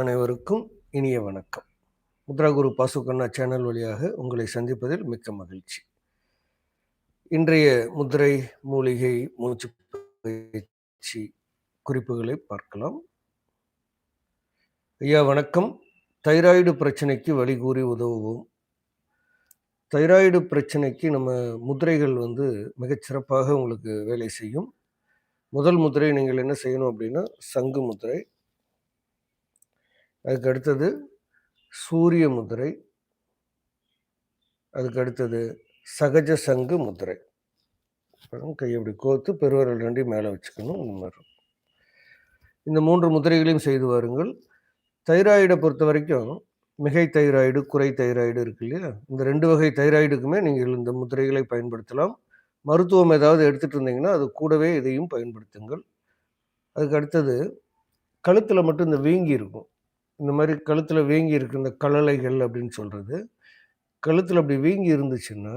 அனைவருக்கும் இனிய வணக்கம். முத்ரா குரு பாசுகண்ணா சேனல் வழியாக உங்களை சந்திப்பதில் மிக்க மகிழ்ச்சி. இன்றைய முதிரை மூலிகை மூச்சு பயிற்சி குறிப்புகளை பார்க்கலாம். ஐயா வணக்கம். தைராய்டு பிரச்சனைக்கு வழிகூறி உதவுவோம். தைராய்டு பிரச்சனைக்கு நம்ம முதிரைகள் வந்து மிகச்சிறப்பாக உங்களுக்கு வேலை செய்யும். முதல் முதிரை நீங்கள் என்ன செய்யணும் அப்படின்னா சங்கு முதிரை அதுக்கு அடுத்தது சூரிய முதிரை அதுக்கு அடுத்தது சகஜ சங்கு முதிரை கை அப்படி கோர்த்து பெருவரல் ரெண்டையும் மேலே வச்சுக்கணும் இந்த மாதிரி இந்த மூன்று முதிரைகளையும் செய்து வாருங்கள். தைராய்டை பொறுத்த வரைக்கும் மிகை தைராய்டு குறை தைராய்டு இருக்கு இல்லையா? இந்த ரெண்டு வகை தைராய்டுக்குமே நீங்கள் இந்த முதிரைகளை பயன்படுத்தலாம். மருத்துவம் ஏதாவது எடுத்துகிட்டு இருந்தீங்கன்னா அது கூடவே இதையும் பயன்படுத்துங்கள். அதுக்கு அடுத்தது கழுத்தில் மட்டும் இந்த வீங்கி இருக்கும். இந்த மாதிரி கழுத்தில் வீங்கி இருக்கு இந்த கழலைகள் அப்படின்னு சொல்கிறது கழுத்தில் அப்படி வீங்கி இருந்துச்சுன்னா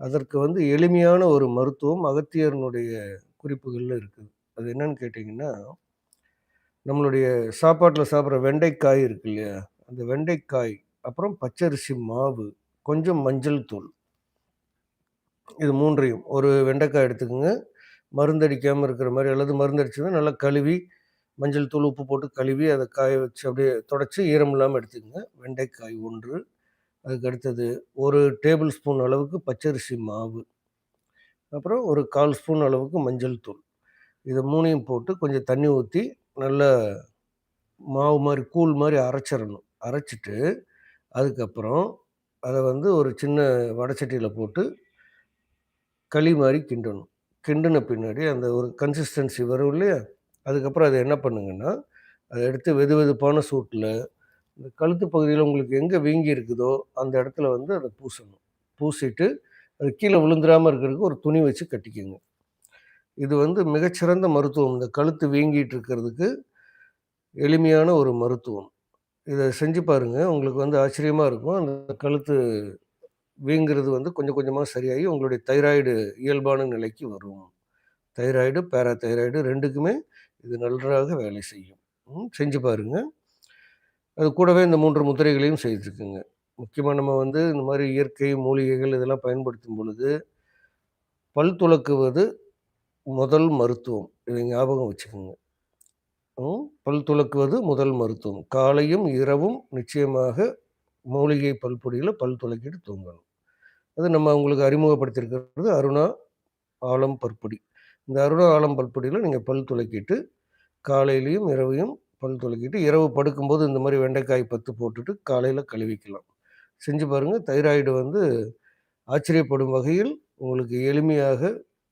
அதற்கு வந்து எளிமையான ஒரு மருத்துவம் அகத்தியரனுடைய குறிப்புகளில் இருக்குது அது என்னன்னு கேட்டிங்கன்னா நம்மளுடைய சாப்பாட்டில் சாப்பிட்ற வெண்டைக்காய் இருக்கு இல்லையா? அந்த வெண்டைக்காய் அப்புறம் பச்சரிசி மாவு கொஞ்சம் மஞ்சள் தூள். இது மூன்றையும். ஒரு வெண்டைக்காய் எடுத்துக்கோங்க. மருந்தடிக்காமல் இருக்கிற மாதிரி அல்லது மருந்தடிச்சதுன்னா நல்லா கழுவி மஞ்சள் தூள் உப்பு போட்டு கழுவி அதை காய வச்சு அப்படியே தொடச்சி ஈரம் இல்லாமல் எடுத்துக்கோங்க. வெண்டைக்காய் ஒன்று. அதுக்கு அடுத்தது ஒரு டேபிள் ஸ்பூன் அளவுக்கு பச்சரிசி மாவு. அப்புறம் ஒரு கால் ஸ்பூன் அளவுக்கு மஞ்சள் தூள். இதை மூணையும் போட்டு கொஞ்சம் தண்ணி ஊற்றி நல்லா மாவு மாதிரி கூழ் மாதிரி அரைச்சிடணும். அரைச்சிட்டு அதுக்கப்புறம் அதை வந்து ஒரு சின்ன வடச்சட்டியில் போட்டு களி மாதிரி கிண்டணும். கிண்டின பின்னாடி அந்த ஒரு கன்சிஸ்டன்சி வரும் இல்லையா? அதுக்கப்புறம் அதை என்ன பண்ணுங்கன்னா அதை எடுத்து வெது வெதுப்பான சூட்டில் இந்த கழுத்து பகுதியில் உங்களுக்கு எங்கே வீங்கி இருக்குதோ அந்த இடத்துல வந்து அதை பூசணும். பூசிட்டு அது கீழே விழுந்துடாமல் இருக்கிறதுக்கு ஒரு துணி வச்சு கட்டிக்கோங்க. இது வந்து மிகச்சிறந்த மருத்துவம். இந்த கழுத்து வீங்கிட்டு இருக்கிறதுக்கு எளிமையான ஒரு மருத்துவம். இதை செஞ்சு பாருங்கள் உங்களுக்கு வந்து ஆச்சரியமாக இருக்கும். அந்த கழுத்து வீங்கிறது வந்து கொஞ்சம் கொஞ்சமாக சரியாகி உங்களுடைய தைராய்டு இயல்பான நிலைக்கு வரும். தைராய்டு பேரா தைராய்டு ரெண்டுக்குமே இது நன்றாக வேலை செய்யும். செஞ்சு பாருங்கள் அது கூடவே இந்த மூன்று முத்திரைகளையும் செய்துக்குங்க முக்கியமாக நம்ம வந்து இந்த மாதிரி இயற்கை மூலிகைகள் இதெல்லாம் பயன்படுத்தும் பொழுது பல் துளக்குவது முதல் மருத்துவம். இதை ஞாபகம் வச்சுக்கோங்க. பல் துளக்குவது முதல் மருத்துவம். காலையும் இரவும் நிச்சயமாக மூலிகை பல்பொடியில் பல் துளக்கிட்டு தூங்கணும். அது நம்ம உங்களுக்கு அறிமுகப்படுத்தியிருக்கிறது அருணா ஆலம் பற்பொடி. இந்த அருணா ஆலம் பல்பொடியில் நீங்கள் பல் துளக்கிட்டு காலையிலையும் இரவையும் பல் துளக்கிட்டு இரவு படுக்கும்போது இந்த மாதிரி வெண்டைக்காய் பத்து போட்டுட்டு காலையில் கழுவிக்கலாம். செஞ்சு பாருங்கள் தைராய்டு வந்து ஆச்சரியப்படும் வகையில் உங்களுக்கு எளிமையாக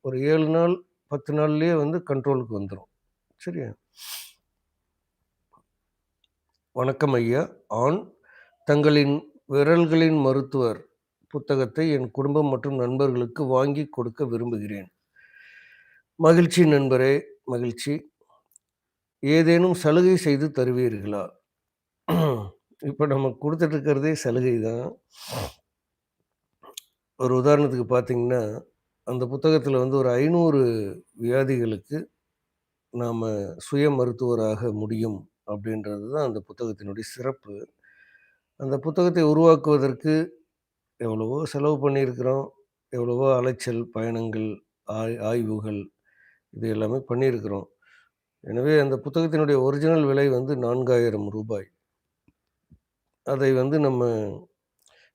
ஒரு ஏழு நாள் பத்து நாள்லேயே வந்து கண்ட்ரோலுக்கு வந்துடும் சரியா? வணக்கம் ஐயா. ஆண் தங்களின் விரல்களின் மருத்துவர் புத்தகத்தை என் குடும்பம் மற்றும் நண்பர்களுக்கு வாங்கி கொடுக்க விரும்புகிறேன். மகிழ்ச்சி நண்பரே மகிழ்ச்சி. ஏதேனும் சலுகை செய்து தருவீர்களா? இப்போ நம்ம கொடுத்துட்ருக்கிறதே சலுகை தான். ஒரு உதாரணத்துக்கு பார்த்தீங்கன்னா அந்த புத்தகத்தில் வந்து ஒரு ஐநூறு வியாதிகளுக்கு நாம் சுய மருத்துவராக முடியும் அப்படின்றது தான் அந்த புத்தகத்தினுடைய சிறப்பு. அந்த புத்தகத்தை உருவாக்குவதற்கு எவ்வளவோ செலவு பண்ணியிருக்கிறோம். எவ்வளவோ அலைச்சல் பயணங்கள் ஆய் ஆய்வுகள் இது எல்லாமே பண்ணியிருக்கிறோம். எனவே அந்த புத்தகத்தினுடைய ஒரிஜினல் விலை வந்து நான்காயிரம் ரூபாய். அதை வந்து நம்ம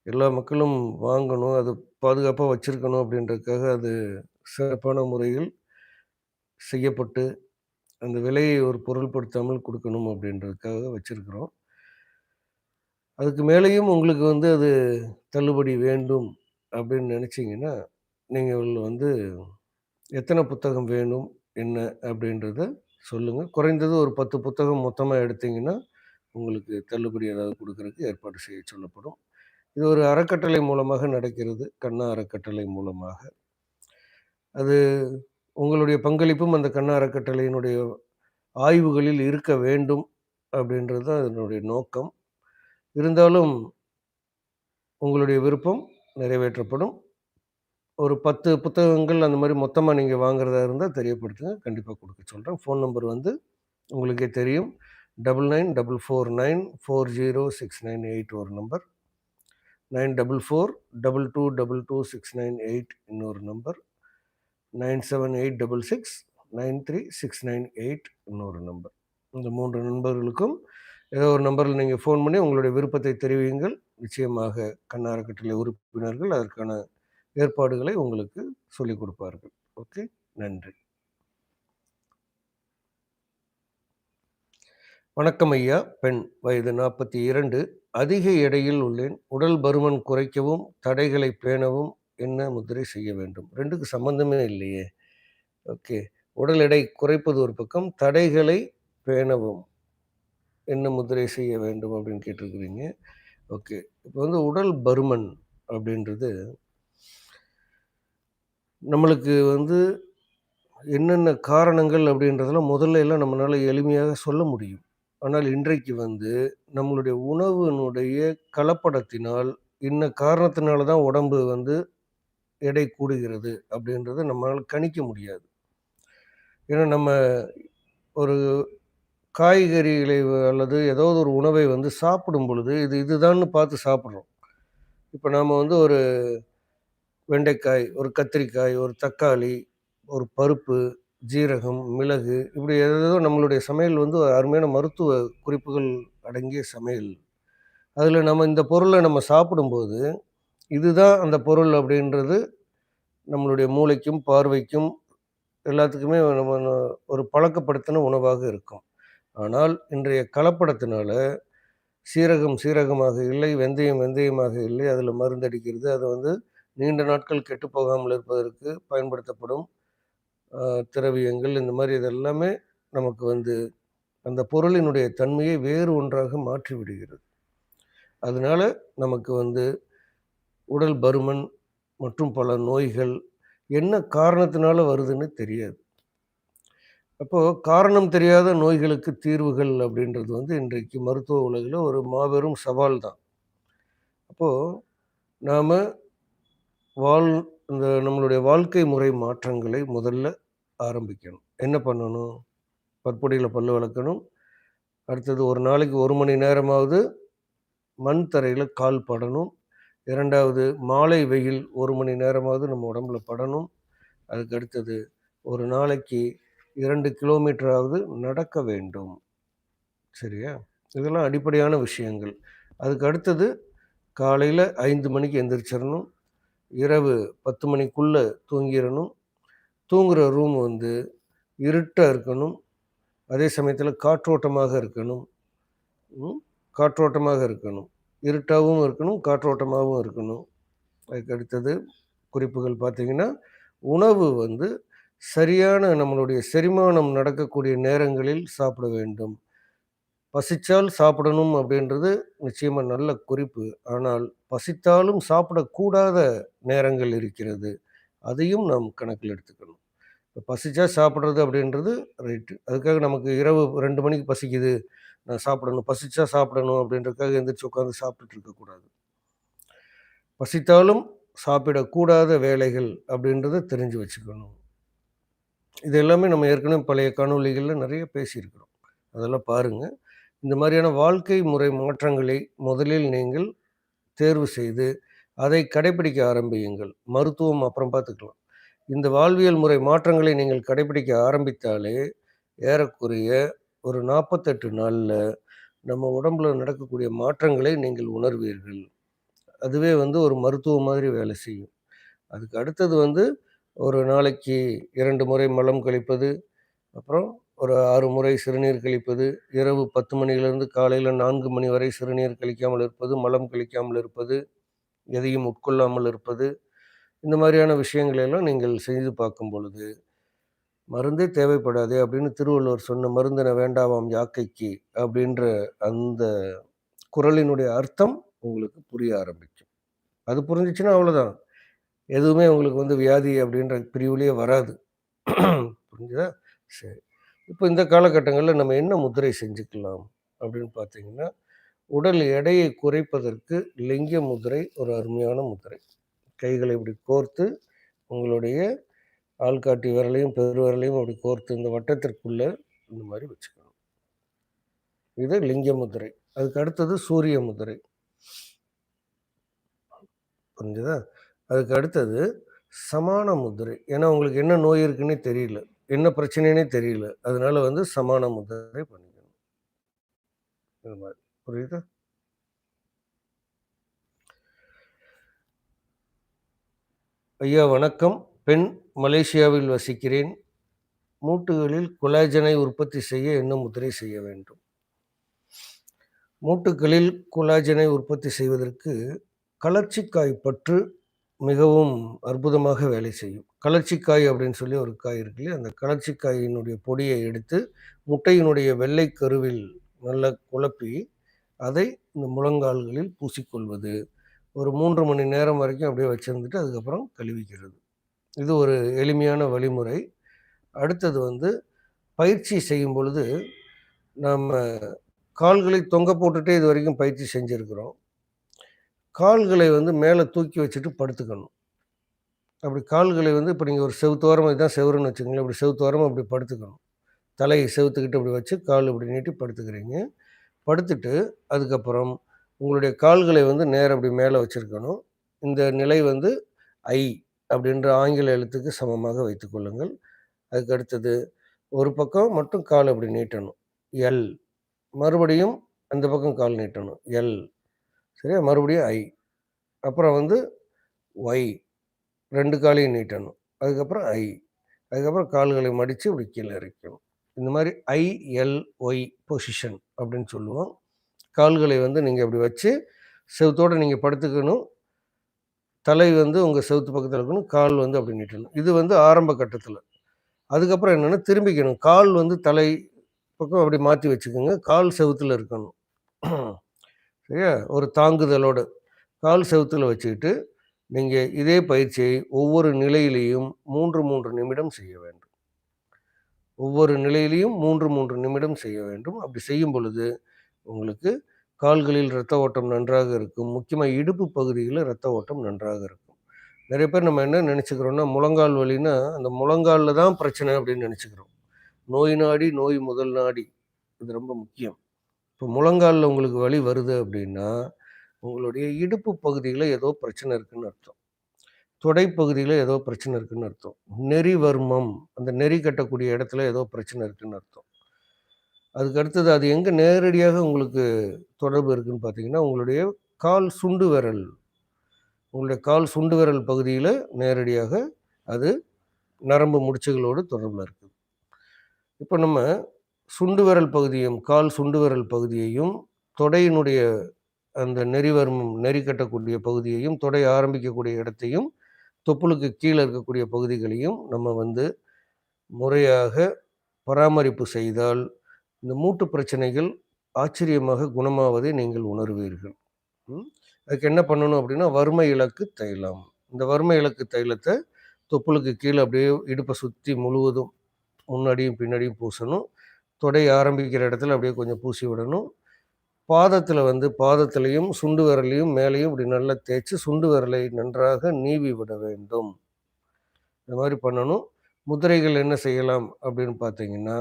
எல்லா மக்களும் வாங்கணும் அது பாதுகாப்பாக வச்சுருக்கணும் அப்படின்றதுக்காக அது சிறப்பான முறையில் செய்யப்பட்டு அந்த விலையை ஒரு பொருள்படுத்தாமல் கொடுக்கணும் அப்படின்றதுக்காக வச்சுருக்குறோம். அதுக்கு மேலேயும் உங்களுக்கு வந்து அது தள்ளுபடி வேண்டும் அப்படின்னு நினச்சிங்கன்னா நீங்கள் வந்து எத்தனை புத்தகம் வேணும் என்ன அப்படின்றத சொல்லுங்கள் குறைந்தது ஒரு பத்து புத்தகம் மொத்தமாக எடுத்தீங்கன்னா உங்களுக்கு தள்ளுபடி ஏதாவது கொடுக்கறதுக்கு ஏற்பாடு செய்ய சொல்லப்படும். இது ஒரு அறக்கட்டளை மூலமாக நடக்கிறது கண்ணா அறக்கட்டளை மூலமாக. அது உங்களுடைய பங்களிப்பும் அந்த கண்ணா அறக்கட்டளையினுடைய ஆய்வுகளில் இருக்க வேண்டும் அப்படின்றது தான் அதனுடைய நோக்கம். இருந்தாலும் உங்களுடைய விருப்பம் நிறைவேற்றப்படும். ஒரு பத்து புத்தகங்கள் அந்த மாதிரி மொத்தமாக நீங்கள் வாங்குறதா இருந்தால் தெரியப்படுத்துங்க. கண்டிப்பாக கொடுக்க சொல்கிறேன் ஃபோன் நம்பர் வந்து உங்களுக்கே தெரியும். Double nine double four nine four zero six nine eight ஒரு number nine double four double two double two six nine eight இன்னொரு number nine seven eight double six nine three six nine eight இன்னொரு number இந்த மூன்று நண்பர்களுக்கும் ஏதோ ஒரு நம்பரில் நீங்கள் ஃபோன் பண்ணி உங்களுடைய விருப்பத்தை தெரிவியுங்கள். நிச்சயமாக கண்ணாரக்கட்டளை உறுப்பினர்கள் அதற்கான ஏற்பாடுகளை உங்களுக்கு சொல்லிக் கொடுப்பார்கள். ஓகே நன்றி. வணக்கம் ஐயா பெண் வயது நாற்பத்தி இரண்டு. அதிக எடையில் உள்ளேன். உடல் பருமன் குறைக்கவும் தடைகளை பேணவும் என்ன முதிரை செய்ய வேண்டும்? ரெண்டுக்கு சம்பந்தமே இல்லையே. ஓகே உடல் எடை குறைப்பது ஒரு பக்கம் தடைகளை பேணவும் என்ன முதிரை செய்ய வேண்டும் அப்படின்னு கேட்டிருக்கிறீங்க. ஓகே இப்போ வந்து உடல் பருமன் அப்படின்றது நம்மளுக்கு வந்து என்னென்ன காரணங்கள் அப்படின்றதெல்லாம் முதல்ல எல்லாம் நம்மளால் எளிமையாக சொல்ல முடியும். ஆனால் இன்றைக்கு வந்து நம்மளுடைய உணவினுடைய கலப்படத்தினால் இன்ன காரணத்தினால தான் உடம்பு வந்து எடை கூடுகிறது அப்படின்றத நம்மளால் கணிக்க முடியாது. ஏன்னா நம்ம ஒரு காய்கறிகளை அல்லது ஏதாவது ஒரு உணவை வந்து சாப்பிடும் பொழுது இது இதுதான்னு பார்த்து சாப்பிட்றோம். இப்போ நாம் வந்து ஒரு வெண்டைக்காய் ஒரு கத்திரிக்காய் ஒரு தக்காளி ஒரு பருப்பு ஜீரகம் மிளகு இப்படி ஏதோ நம்மளுடைய சமையல் வந்து அருமையான மருத்துவ குறிப்புகள் அடங்கிய சமையல். அதில் நம்ம இந்த பொருளை நம்ம சாப்பிடும்போது இதுதான் அந்த பொருள் அப்படின்றது நம்மளுடைய மூளைக்கும் பார்வைக்கும் எல்லாத்துக்குமே நம்ம ஒரு பழக்கப்படுத்தின உணவாக இருக்கும். ஆனால் இன்றைய கலப்படத்தினால சீரகம் சீரகமாக இல்லை வெந்தயம் வெந்தயமாக இல்லை அதில் மருந்தடிக்கிறது அதை வந்து நீண்ட நாட்கள் கெட்டு போகாமல் இருப்பதற்கு பயன்படுத்தப்படும் திரவியங்கள் இந்த மாதிரி இதெல்லாமே நமக்கு வந்து அந்த பொருளினுடைய தன்மையை வேறு ஒன்றாக மாற்றி விடுகிறது. அதனால நமக்கு வந்து உடல் பருமன் மற்றும் பல நோய்கள் என்ன காரணத்தினால வருதுன்னு தெரியாது. அப்போது காரணம் தெரியாத நோய்களுக்கு தீர்வுகள் அப்படின்றது வந்து இன்றைக்கு மருத்துவ உலகில் ஒரு மாபெரும் சவால் தான். அப்போது நாம் வாழ் இந்த நம்மளுடைய வாழ்க்கை முறை மாற்றங்களை முதல்ல ஆரம்பிக்கணும். என்ன பண்ணணும்? பற்பொடியில் பல் வளர்க்கணும். அடுத்தது ஒரு நாளைக்கு ஒரு மணி நேரமாவது மண் தரையில் கால் படணும். இரண்டாவது மாலை வெயில் ஒரு மணி நேரமாவது நம்ம உடம்புல படணும். அதுக்கு அடுத்தது ஒரு நாளைக்கு இரண்டு கிலோமீட்டராவது நடக்க வேண்டும். சரியா? இதெல்லாம் அடிப்படையான விஷயங்கள். அதுக்கு அடுத்தது காலையில் ஐந்து மணிக்கு எந்திரிச்சிடணும் இரவு பத்து மணிக்குள்ளே தூங்கிடணும் தூங்குகிற ரூம் வந்து இருட்டாக இருக்கணும். அதே சமயத்தில் காற்றோட்டமாக இருக்கணும். காற்றோட்டமாக இருக்கணும். இருட்டாகவும் இருக்கணும் காற்றோட்டமாகவும் இருக்கணும். அதுக்கு அடுத்தது குறிப்புகள் பார்த்திங்கன்னா உணவு வந்து சரியான நம்மளுடைய செரிமானம் நடக்கக்கூடிய நேரங்களில் சாப்பிட வேண்டும். பசித்தால் சாப்பிடணும் அப்படின்றது நிச்சயமாக நல்ல குறிப்பு. ஆனால் பசித்தாலும் சாப்பிடக்கூடாத நேரங்கள் இருக்கிறது. அதையும் நாம் கணக்கில் எடுத்துக்கணும். இப்போ பசிச்சா சாப்பிட்றது அப்படின்றது ரைட்டு. அதுக்காக நமக்கு இரவு ரெண்டு மணிக்கு பசிக்குது. நான் சாப்பிடணும். பசிச்சா சாப்பிடணும் அப்படின்றதுக்காக எந்திரிச்சு உட்காந்து சாப்பிட்டுட்டு இருக்கக்கூடாது. பசித்தாலும் சாப்பிடக்கூடாத வேலைகள் அப்படின்றத தெரிஞ்சு வச்சுக்கணும். இது எல்லாமே நம்ம ஏற்கனவே பழைய காணொலிகளில் நிறைய பேசியிருக்கிறோம். அதெல்லாம் பாருங்கள் இந்த மாதிரியான வாழ்க்கை முறை மாற்றங்களை முதலில் நீங்கள் தேர்வு செய்து அதை கடைபிடிக்க ஆரம்பியுங்கள். மருத்துவம் அப்புறம் பார்த்துக்கலாம். இந்த வாழ்வியல் முறை மாற்றங்களை நீங்கள் கடைபிடிக்க ஆரம்பித்தாலே ஏறக்குறைய ஒரு நாற்பத்தெட்டு நாளில் நம்ம உடம்புல நடக்கக்கூடிய மாற்றங்களை நீங்கள் உணர்வீர்கள். அதுவே வந்து ஒரு மருத்துவ மாதிரி வேலை செய்யும். அதுக்கு அடுத்தது வந்து ஒரு நாளைக்கு இரண்டு முறை மலம் கழிப்பது அப்புறம் ஒரு ஆறு முறை சிறுநீர் கழிப்பது இரவு பத்து மணியிலிருந்து காலையில் நான்கு மணி வரை சிறுநீர் கழிக்காமல் இருப்பது மலம் கழிக்காமல் இருப்பது எதையும் உட்கொள்ளாமல் இருப்பது இந்த மாதிரியான விஷயங்களெல்லாம் நீங்கள் செய்து பார்க்கும் பொழுது மருந்தே தேவைப்படாது அப்படின்னு திருவள்ளுவர் சொன்ன மருந்தின வேண்டாவாம் யாக்கைக்கு அப்படின்ற அந்த குரலினுடைய அர்த்தம் உங்களுக்கு புரிய ஆரம்பிக்கும். அது புரிஞ்சிச்சுன்னா அவ்வளோதான் எதுவுமே உங்களுக்கு வந்து வியாதி அப்படின்ற பிரிவுலேயே வராது. புரிஞ்சுதா? சரி. இப்போ இந்த காலகட்டங்களில் நம்ம என்ன முதிரை செஞ்சுக்கலாம் அப்படின்னு பார்த்தீங்கன்னா உடல் எடையை குறைப்பதற்கு லிங்க முதிரை ஒரு அருமையான முதிரை கைகளை இப்படி கோர்த்து உங்களுடைய ஆள்காட்டி விரலையும் பெருவிரலையும் அப்படி கோர்த்து இந்த வட்டத்திற்குள்ளே இந்த மாதிரி வச்சுக்கணும். இது லிங்க முதிரை அதுக்கு அடுத்தது சூரிய முதிரை புரிஞ்சுதா? அதுக்கு அடுத்தது சமான முதிரை ஏன்னா உங்களுக்கு என்ன நோய் இருக்குன்னே தெரியல. என்ன பிரச்சனைனே தெரியல. அதனால வந்து சமான முதிரை பண்ணிக்கணும். இது மாதிரி. புரியுதா? ஐயா வணக்கம். பெண் மலேசியாவில் வசிக்கிறேன். மூட்டுகளில் கொலாஜனை உற்பத்தி செய்ய என்ன முதிரை செய்ய வேண்டும்? மூட்டுகளில் கொலாஜனை உற்பத்தி செய்வதற்கு கலர்ச்சிக்காய் பற்று மிகவும் அற்புதமாக வேலை செய்யும். கலர்ச்சிக்காய் அப்படின்னு சொல்லி ஒரு காய் இருக்கு இல்லையா அந்த கலர்ச்சிக்காயினுடைய பொடியை எடுத்து முட்டையினுடைய வெள்ளை கருவில் நல்லா குழப்பி அதை இந்த முழங்கால்களில் பூசிக்கொள்வது. ஒரு மூன்று மணி நேரம் வரைக்கும் அப்படியே வச்சுருந்துட்டு அதுக்கப்புறம் கழுவிக்கிறது. இது ஒரு எளிமையான வழிமுறை. அடுத்தது வந்து பயிற்சி செய்யும் பொழுது நம்ம கால்களை தொங்க போட்டுட்டே இது வரைக்கும் பயிற்சி செஞ்சுருக்கிறோம். கால்களை வந்து மேலே தூக்கி வச்சுட்டு படுத்துக்கணும். அப்படி கால்களை வந்து இப்போ நீங்கள் ஒரு செவுத்தோரம் இதுதான் செவருன்னு வச்சுக்கோங்களேன். அப்படி செவுத்தோரம் அப்படி படுத்துக்கணும். தலையை செவுத்துக்கிட்டு அப்படி வச்சு கால் இப்படி நீட்டி படுத்துக்கிறீங்க. படுத்துட்டு அதுக்கப்புறம் உங்களுடைய கால்களை வந்து நேரம் அப்படி மேலே வச்சுருக்கணும். இந்த நிலை வந்து ஐ அப்படின்ற ஆங்கில எழுத்துக்கு சமமாக வைத்துக்கொள்ளுங்கள் அதுக்கு அடுத்தது ஒரு பக்கம் மட்டும் கால் அப்படி நீட்டணும். எல். மறுபடியும் அந்த பக்கம் கால் நீட்டணும். எல். சரியா மறுபடியும் ஐ. அப்புறம் வந்து ஒய் ரெண்டு காலையும் நீட்டணும். அதுக்கப்புறம் ஐ. அதுக்கப்புறம் கால்களை மடித்து இப்படி கீழே இறக்கணும். இந்த மாதிரி ஐஎல்ஒய் பொசிஷன் அப்படின்னு சொல்லுவோம். கால்களை வந்து நீங்கள் அப்படி வச்சு செவத்தோடு நீங்கள் படுத்துக்கணும். தலை வந்து உங்கள் செவுத்து பக்கத்தில் இருக்கணும். கால் வந்து அப்படி நீட்டணும். இது வந்து ஆரம்ப கட்டத்தில். அதுக்கப்புறம் என்னென்னா திரும்பிக்கணும். கால் வந்து தலை பக்கம் அப்படி மாற்றி வச்சுக்கோங்க. கால் செவுத்தில் இருக்கணும். இல்லையா? ஒரு தாங்குதலோடு கால் செவுத்தில் வச்சுக்கிட்டு நீங்கள் இதே பயிற்சியை ஒவ்வொரு நிலையிலையும் மூன்று மூன்று நிமிடம் செய்ய வேண்டும். ஒவ்வொரு நிலையிலையும் மூன்று மூன்று நிமிடம் செய்ய வேண்டும். அப்படி செய்யும் பொழுது உங்களுக்கு கால்களில் இரத்த ஓட்டம் நன்றாக இருக்கும். முக்கியமாக இடுப்பு பகுதியில் இரத்த ஓட்டம் நன்றாக இருக்கும். நிறைய பேர் நம்ம என்ன நினச்சிக்கிறோன்னா முழங்கால் வலின்னா அந்த முழங்காலில் தான் பிரச்சனை அப்படின்னு நினச்சிக்கிறோம். நோய் நாடி நோய் முதல் நாடி. இது ரொம்ப முக்கியம். இப்போ முழங்காலில் உங்களுக்கு வலி வருது அப்படின்னா உங்களுடைய இடுப்பு பகுதியில் ஏதோ பிரச்சனை இருக்குன்னு அர்த்தம். தொடை பகுதியில் ஏதோ பிரச்சனை இருக்குன்னு அர்த்தம். நெறி வர்மம் அந்த நெறி கட்டக்கூடிய இடத்துல ஏதோ பிரச்சனை இருக்குன்னு அர்த்தம். அதுக்கு அடுத்தது அது எங்கே நேரடியாக உங்களுக்கு தொடர்பு இருக்குன்னு பார்த்தீங்கன்னா உங்களுடைய கால் சுண்டு விரல். உங்களுடைய கால் சுண்டு விரல் பகுதியில் நேரடியாக அது நரம்பு முடிச்சுகளோடு தொடர்பில் இருக்குது இப்போ நம்ம சுண்டு விரல் பகுதியும் கால் சுண்டு விரல் பகுதியையும் தொடையினுடைய அந்த நெறிவர்மம் நெறி கட்டக்கூடிய பகுதியையும் தொடை ஆரம்பிக்கக்கூடிய இடத்தையும் தொப்புளுக்கு கீழே இருக்கக்கூடிய பகுதிகளையும் நம்ம வந்து முறையாக பராமரிப்பு செய்தால் இந்த மூட்டு பிரச்சனைகள் ஆச்சரியமாக குணமாவதை நீங்கள் உணர்வீர்கள். அதுக்கு என்ன பண்ணணும் அப்படின்னா வறுமை இலக்கு தைலம். இந்த வறுமை இலக்கு தைலத்தை தொப்புளுக்கு கீழே அப்படியே இடுப்பை சுற்றி முழுவதும் முன்னாடியும் பின்னாடியும் பூசணும். தொடை ஆரம்பிக்கிற இடத்துல அப்படியே கொஞ்சம் பூசி விடணும். பாதத்தில் வந்து பாதத்திலையும் சுண்டு விரலையும் மேலேயும் இப்படி நல்லா தேய்ச்சி சுண்டு விரலை நன்றாக நீவி விட வேண்டும். இந்த மாதிரி பண்ணணும். முதிரைகள் என்ன செய்யலாம் அப்படின்னு பார்த்தீங்கன்னா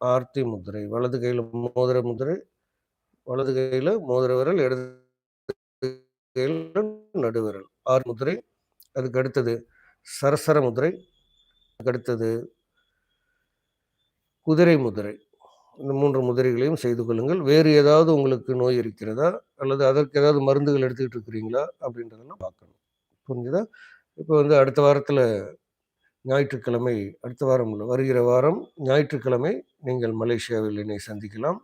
ஆர்த்தி முதிரை வலது கையில் மோதிர முதிரை வலது கையில் மோதிர விரல் இடது நடுவிரல் ஆறு முதிரை அதுக்கு அடுத்தது சரசர முதிரை அடுத்தது குதிரை முதிரை. இந்த மூன்று முதிரைகளையும் செய்து கொள்ளுங்கள். வேறு ஏதாவது உங்களுக்கு நோய் இருக்கிறதா? அல்லது அதற்கு ஏதாவது மருந்துகள் எடுத்துக்கிட்டு இருக்கிறீங்களா? அப்படின்றதெல்லாம் பார்க்கணும். புரிஞ்சுதா? இப்போ வந்து அடுத்த வாரத்தில் ஞாயிற்றுக்கிழமை அடுத்த வாரம் இல்லை வருகிற வாரம் ஞாயிற்றுக்கிழமை நீங்கள் மலேசியாவில் என்னை சந்திக்கலாம்.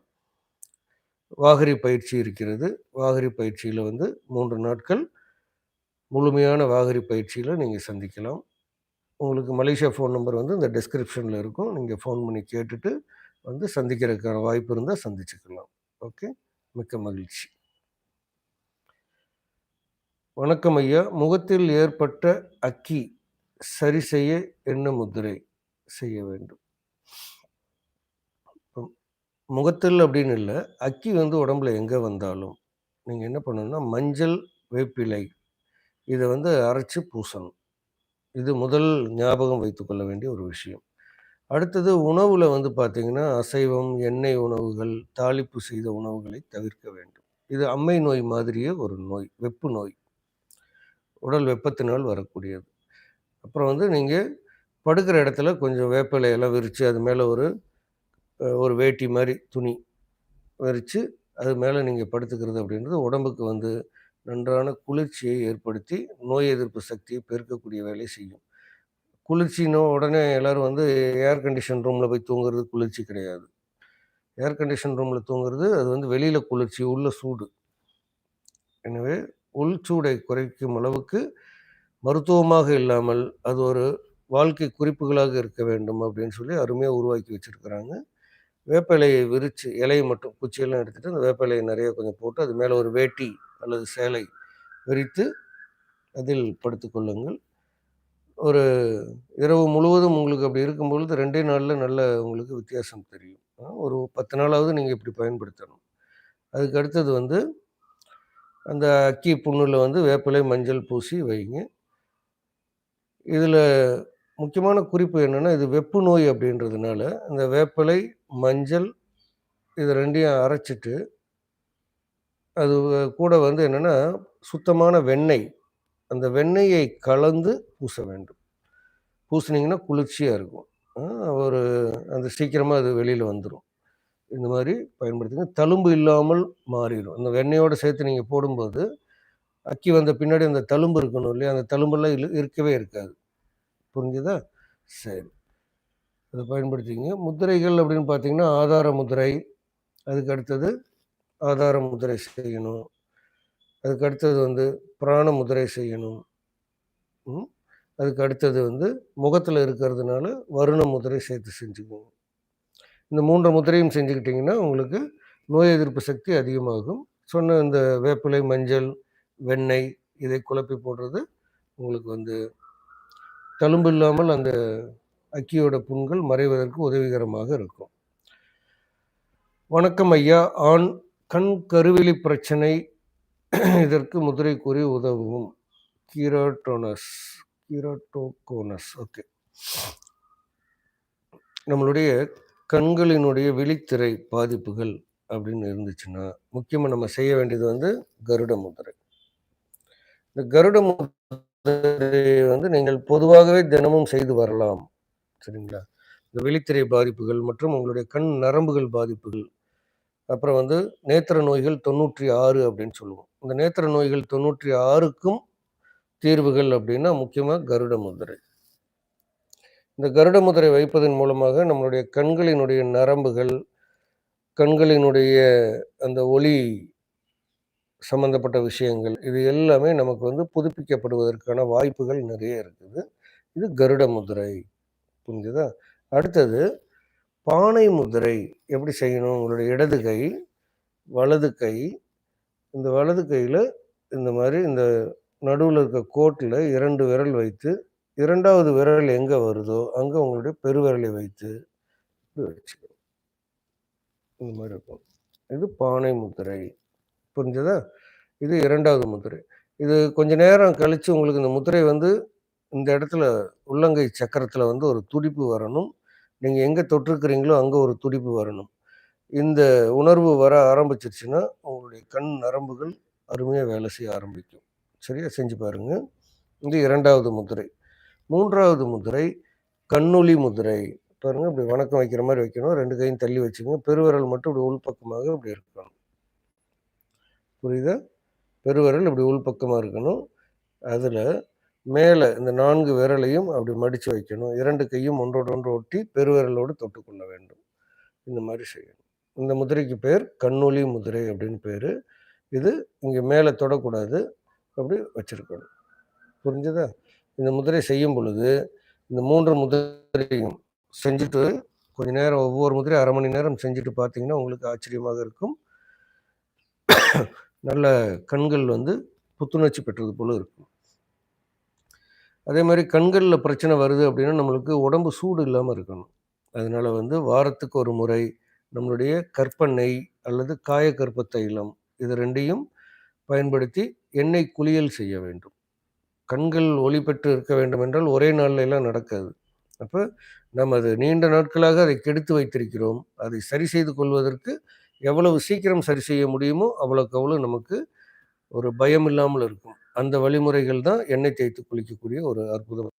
வாகரி பயிற்சி இருக்கிறது. வாகரி பயிற்சியில் வந்து மூன்று நாட்கள் முழுமையான வாகரி பயிற்சியில் நீங்கள் சந்திக்கலாம். உங்களுக்கு மலேசியா ஃபோன் நம்பர் வந்து இந்த டிஸ்கிரிப்ஷனில் இருக்கும். நீங்கள் ஃபோன் பண்ணி கேட்டுட்டு வந்து சந்திக்கிறதுக்கான வாய்ப்பு இருந்தால் சந்திச்சுக்கலாம். ஓகே மிக்க மகிழ்ச்சி. வணக்கம் ஐயா. முகத்தில் ஏற்பட்ட அக்கி சரி செய்ய என்ன முத்திரை செய்ய வேண்டும்? முகத்தில் அப்படின்னு இல்லை. அக்கி வந்து உடம்புல எங்கே வந்தாலும் நீங்கள் என்ன பண்ணணும்னா மஞ்சள் வேப்பிலை இதை வந்து அரைச்சி பூசணும். இது முதல் ஞாபகம் வைத்துக்கொள்ள வேண்டிய ஒரு விஷயம் அடுத்தது உணவில் வந்து பார்த்திங்கன்னா அசைவம், எண்ணெய் உணவுகள், தாளிப்பு செய்த உணவுகளை தவிர்க்க வேண்டும். இது அம்மை நோய் மாதிரியே ஒரு நோய். வெப்பு நோய். உடல் வெப்பத்தினால் வரக்கூடியது. அப்புறம் வந்து நீங்கள் படுக்கிற இடத்துல கொஞ்சம் வேப்ப இலையெல்லாம் அது மேலே ஒரு ஒரு வேட்டி மாதிரி துணி விரித்து அது மேலே நீங்கள் படுத்துக்கிறது அப்படின்றது உடம்புக்கு வந்து நன்றான குளிர்ச்சியை ஏற்படுத்தி, நோய் எதிர்ப்பு சக்தியை பெருக்கக்கூடிய வேலையை செய்யும். குளிர்ச்சின்னா உடனே எல்லோரும் வந்து ஏர் கண்டிஷன் ரூமில் போய் தூங்குறது குளிர்ச்சி கிடையாது. ஏர் கண்டிஷன் ரூமில் தூங்குறது அது வந்து வெளியில் குளிர்ச்சி, உள்ள சூடு. எனவே உள் சூடை குறைக்கும் அளவுக்கு மருத்துவமாக இல்லாமல், அது ஒரு வாழ்க்கை குறிப்புகளாக இருக்க வேண்டும் அப்படின்னு சொல்லி அருமையாக உருவாக்கி வச்சிருக்கிறாங்க. வேப்ப இலையை விரித்து இலையை மட்டும் குச்சியெல்லாம் எடுத்துகிட்டு அந்த வேப்ப இலையை நிறைய கொஞ்சம் போட்டு, அது மேலே ஒரு வேட்டி அல்லது சேலை விரித்து, அதில் படுத்துக்கொள்ளுங்கள் ஒரு இரவு முழுவதும் உங்களுக்கு அப்படி இருக்கும் பொழுது ரெண்டே நாளில் நல்ல உங்களுக்கு வித்தியாசம் தெரியும். ஒரு 10 நாளாவது நீங்கள் இப்படி பயன்படுத்தணும். அதுக்கு அடுத்தது வந்து, அந்த அக்கி புண்ணில் வந்து வேப்பிலை, மஞ்சள் பூசி வைங்க. இதில் முக்கியமான குறிப்பு என்னென்னா இது வெப்பு நோய் அப்படின்றதுனால, இந்த வேப்பிலை, மஞ்சள் இது ரெண்டையும் அரைச்சிட்டு அது கூட வந்து என்னென்னா சுத்தமான வெண்ணெய். அந்த வெண்ணெயை கலந்து பூச வேண்டும். பூசினீங்கன்னா குளிர்ச்சியாக இருக்கும். ஒரு அந்த சீக்கிரமாக அது வெளியில் வந்துடும் இந்த மாதிரி பயன்படுத்துங்க. தழும்பு இல்லாமல் மாறிடும் அந்த வெண்ணெயோடு சேர்த்து நீங்கள் போடும்போது, அக்கி வந்த பின்னாடி அந்த தழும்பு இருக்கணும் இல்லையா? அந்த தழும்பெல்லாம் இல்லை இருக்கவே இருக்காது. புரிஞ்சுதா? சரி. அதை பயன்படுத்திங்க முத்திரைகள் அப்படின்னு பார்த்தீங்கன்னா, ஆதார முத்திரை. அதுக்கு அடுத்தது ஆதார முதிரை செய்யணும். அதுக்கு அடுத்தது வந்து பிராண முதிரை செய்யணும். அதுக்கு அடுத்தது வந்து முகத்தில் இருக்கிறதுனால வருண முதிரை சேர்த்து செஞ்சுக்கோங்க. இந்த மூன்று முதிரையும் செஞ்சுக்கிட்டிங்கன்னா உங்களுக்கு நோய் எதிர்ப்பு சக்தி அதிகமாகும். சொன்ன இந்த வேப்பிலை, மஞ்சள், வெண்ணெய் இதை குழப்பி போடுறது உங்களுக்கு வந்து தழும்பு இல்லாமல் அந்த அக்கியோட புண்கள் மறைவதற்கு உதவிகரமாக இருக்கும். வணக்கம் ஐயா! ஆண் கண் கருவிழி பிரச்சனை இதற்கு முத்திரை கூறி உதவும். கீராட்டோனஸ் கீராட்டோகோனஸ் ஓகே. நம்மளுடைய கண்களினுடைய விழித்திரை பாதிப்புகள் அப்படின்னு இருந்துச்சுன்னா, முக்கியமாக நம்ம செய்ய வேண்டியது வந்து கருட முதிரை இந்த கருட முத்திரையை வந்து நீங்கள் பொதுவாகவே தினமும் செய்து வரலாம். சரிங்களா? இந்த விழித்திரை பாதிப்புகள் மற்றும் உங்களுடைய கண் நரம்புகள் பாதிப்புகள். அப்புறம் வந்து நேத்திர நோய்கள் 96 அப்படின்னு சொல்லுவோம். இந்த நேத்திர நோய்கள் 96க்கும் தீர்வுகள் அப்படின்னா முக்கியமாக கருட முதிரை இந்த கருட முதிரை வைப்பதன் மூலமாக நம்மளுடைய கண்களினுடைய நரம்புகள், கண்களினுடைய அந்த ஒளி சம்மந்தப்பட்ட விஷயங்கள், இது எல்லாமே நமக்கு வந்து புதுப்பிக்கப்படுவதற்கான வாய்ப்புகள் நிறைய இருக்குது. இது கருட முதிரை புரிஞ்சுதா? அடுத்தது பானை முதிரை எப்படி செய்யணும்? உங்களுடைய இடது கை, வலது கை, இந்த வலது கையில் இந்த மாதிரி இந்த நடுவில் இருக்க கோட்டில் இரண்டு விரல் வைத்து, இரண்டாவது விரல் எங்கே வருதோ, அங்கே உங்களுடைய பெருவிரலை வைத்து வச்சுக்கணும். இந்த மாதிரி இருக்கும். இது பானை முதிரை புரிஞ்சதா? இது இரண்டாவது முதிரை இது கொஞ்ச நேரம் கழித்து உங்களுக்கு இந்த முதிரை வந்து இந்த இடத்துல உள்ளங்கை சக்கரத்தில் வந்து ஒரு துடிப்பு வரணும். நீங்கள் எங்கே தொற்றுக்கிறீங்களோ அங்கே ஒரு துடிப்பு வரணும். இந்த உணர்வு வர ஆரம்பிச்சிருச்சுன்னா உங்களுடைய கண் நரம்புகள் அருமையாக வேலை செய்ய ஆரம்பிக்கும். சரியா? செஞ்சு பாருங்கள் இது இரண்டாவது முதிரை மூன்றாவது முதிரை கண்ணொளி முதிரை பாருங்கள் இப்படி வணக்கம் வைக்கிற மாதிரி வைக்கணும். ரெண்டு கையும் தள்ளி வச்சுக்கோங்க பெருவிரல் மட்டும் இப்படி உள்பக்கமாக இப்படி இருக்கணும். புரியுதா? பெருவிரல் இப்படி உள்பக்கமாக இருக்கணும். அதில் மேலே இந்த நான்கு விரலையும் அப்படி மடித்து வைக்கணும். இரண்டு கையும் ஒன்றோடு ஒன்று ஒட்டி பெருவிரலோடு தொட்டுக்கொள்ள வேண்டும். இந்த மாதிரி செய்யணும். இந்த முதிரைக்கு பேர் கண்ணொலி முதிரை அப்படின்னு பேர் இது இங்கே மேலே தொடக்கூடாது. அப்படி வச்சிருக்கணும். புரிஞ்சுதா இந்த முதிரை செய்யும் பொழுது, இந்த மூன்று முதிரையும் செஞ்சுட்டு கொஞ்ச நேரம் ஒவ்வொரு முதிரையும் அரை மணி நேரம் செஞ்சுட்டு பார்த்தீங்கன்னா, உங்களுக்கு ஆச்சரியமாக இருக்கும். நல்ல கண்கள் வந்து புத்துணர்ச்சி பெற்றது போல இருக்கும். அதே மாதிரி கண்களில் பிரச்சனை வருது அப்படின்னா, நம்மளுக்கு உடம்பு சூடு இல்லாமல் இருக்கணும். அதனால் வந்து வாரத்துக்கு ஒரு முறை நம்மளுடைய கற்பெண்ணெய் அல்லது காயக்கற்ப தைலம் இது ரெண்டையும் பயன்படுத்தி எண்ணெய் குளியல் செய்ய வேண்டும். கண்கள் ஒளி பெற்று இருக்க வேண்டும் என்றால் ஒரே நாளில் எல்லாம் நடக்காது. அப்போ நாம் அது நீண்ட நாட்களாக அதை கெடுத்து வைத்திருக்கிறோம் அதை சரி செய்து கொள்வதற்கு எவ்வளவு சீக்கிரம் சரி செய்ய முடியுமோ அவ்வளோக்கு அவ்வளோ நமக்கு ஒரு பயம் இல்லாமல் இருக்கும் அந்த வழிமுறைகள் தான் எண்ணெய் தேய்த்து குளிக்கக்கூடிய ஒரு அற்புதம்.